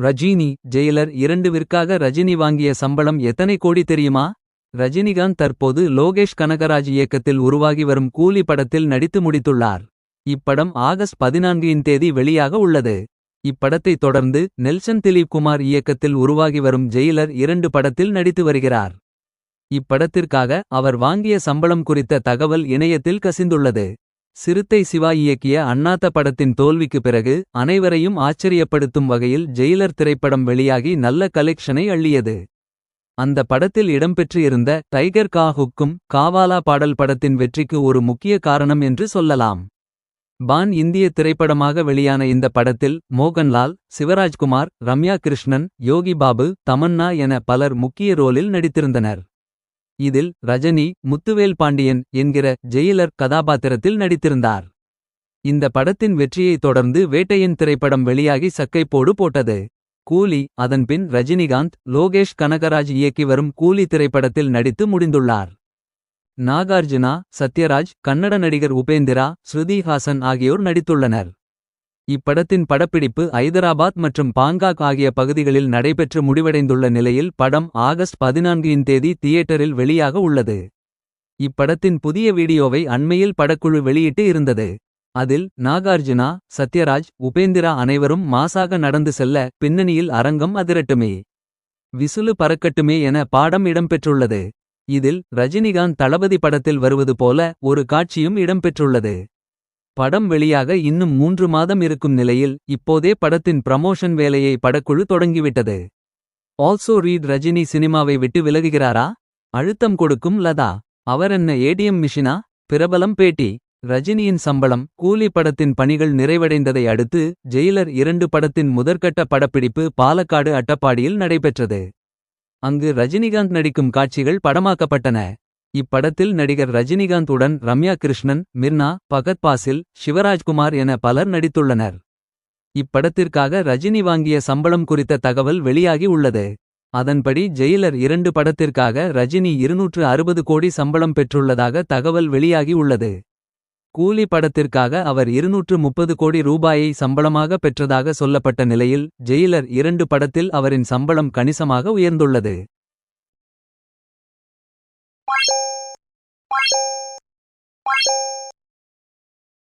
Rajini Jailer இரண்டுவிற்காக Rajini வாங்கிய சம்பளம் எத்தனை கோடி தெரியுமா? ரஜினிகாந்த் தற்போது லோகேஷ் கனகராஜ் இயக்கத்தில் உருவாகி வரும் கூலி படத்தில் நடித்து முடித்துள்ளார். இப்படம் ஆகஸ்ட் பதினான்கின் தேதி வெளியாக உள்ளது. இப்படத்தை தொடர்ந்து நெல்சன் திலீப் குமார் இயக்கத்தில் உருவாகி வரும் ஜெயிலர் இரண்டு படத்தில் நடித்து வருகிறார். இப்படத்திற்காக அவர் வாங்கிய சம்பளம் குறித்த தகவல் இணையத்தில் கசிந்துள்ளது. சிறுத்தை சிவா இயக்கிய அண்ணாத்த படத்தின் தோல்விக்கு பிறகு அனைவரையும் ஆச்சரியப்படுத்தும் வகையில் ஜெயிலர் திரைப்படம் வெளியாகி நல்ல கலெக்ஷனை அள்ளியது. அந்த படத்தில் இடம்பெற்று இருந்த டைகர் கா ஹுக்கும் காவாலா பாடல் படத்தின் வெற்றிக்கு ஒரு முக்கிய காரணம் என்று சொல்லலாம். பான் இந்திய திரைப்படமாக வெளியான இந்த படத்தில் மோகன்லால் சிவராஜ்குமார் ரம்யா கிருஷ்ணன் யோகி பாபு தமன்னா என பலர் முக்கிய ரோலில் நடித்திருந்தனர். இதில் ரஜினி முத்துவேல் பாண்டியன் என்கிற ஜெயிலர் கதாபாத்திரத்தில் நடித்திருந்தார். இந்த படத்தின் வெற்றியைத் தொடர்ந்து வேட்டையின் திரைப்படம் வெளியாகி சக்கைப்போடு போட்டது. கூலி அதன்பின் ரஜினிகாந்த் லோகேஷ் கனகராஜ் இயக்கி வரும் கூலி திரைப்படத்தில் நடித்து முடிந்துள்ளார். நாகார்ஜுனா சத்யராஜ் கன்னட நடிகர் உபேந்திரா ஸ்ருதி ஹாசன் ஆகியோர் நடித்துள்ளனர். இப்படத்தின் படப்பிடிப்பு ஐதராபாத் மற்றும் பாங்காக் ஆகிய பகுதிகளில் நடைபெற்று முடிவடைந்துள்ள நிலையில் படம் ஆகஸ்ட் பதினான்கின் தேதி தியேட்டரில் வெளியாக உள்ளது. இப்படத்தின் புதிய வீடியோவை அண்மையில் படக்குழு வெளியிட்டு இருந்தது. அதில் நாகார்ஜுனா சத்யராஜ் உபேந்திரா அனைவரும் மாசாக நடந்து செல்ல பின்னணியில் அரங்கம் அதிரட்டுமே. விசுலு பறக்கட்டுமே என பாடம் இடம்பெற்றுள்ளது. இதில் ரஜினிகாந்த் தளபதி படத்தில் வருவது போல ஒரு காட்சியும் இடம்பெற்றுள்ளது. படம் வெளியாக இன்னும் மூன்று மாதம் இருக்கும் நிலையில் இப்போதே படத்தின் ப்ரமோஷன் வேலையை படக்குழு தொடங்கிவிட்டது. ஆல்சோ ரீட் ரஜினி சினிமாவை விட்டு விலகுகிறாரா? அழுத்தம் கொடுக்கும் லதா. அவர் என்ன ஏடிஎம் மிஷினா? பிரபலம் பேட்டி. ரஜினியின் சம்பளம் கூலி படத்தின் பணிகள் நிறைவடைந்ததை அடுத்து ஜெயிலர் இரண்டு படத்தின் முதற்கட்ட படப்பிடிப்பு பாலக்காடு அட்டப்பாடியில் நடைபெற்றது. அங்கு ரஜினிகாந்த் நடிக்கும் காட்சிகள் படமாக்கப்பட்டன. இப்படத்தில் நடிகர் ரஜினிகாந்த் உடன் ரம்யா கிருஷ்ணன் மிர்னா பகத் பாசில் சிவராஜ்குமார் என பலர் நடித்துள்ளனர். இப்படத்திற்காக ரஜினி வாங்கிய சம்பளம் குறித்த தகவல் வெளியாகி உள்ளது. அதன்படி ஜெயிலர் இரண்டு படத்திற்காக ரஜினி இருநூற்று அறுபது கோடி சம்பளம் பெற்றுள்ளதாக தகவல் வெளியாகி உள்ளது. கூலி படத்திற்காக அவர் இருநூற்று முப்பது கோடி ரூபாயை சம்பளமாக பெற்றதாக சொல்லப்பட்ட நிலையில் ஜெயிலர் இரண்டு படத்தில் அவரின் சம்பளம் கணிசமாக உயர்ந்துள்ளது. Bye.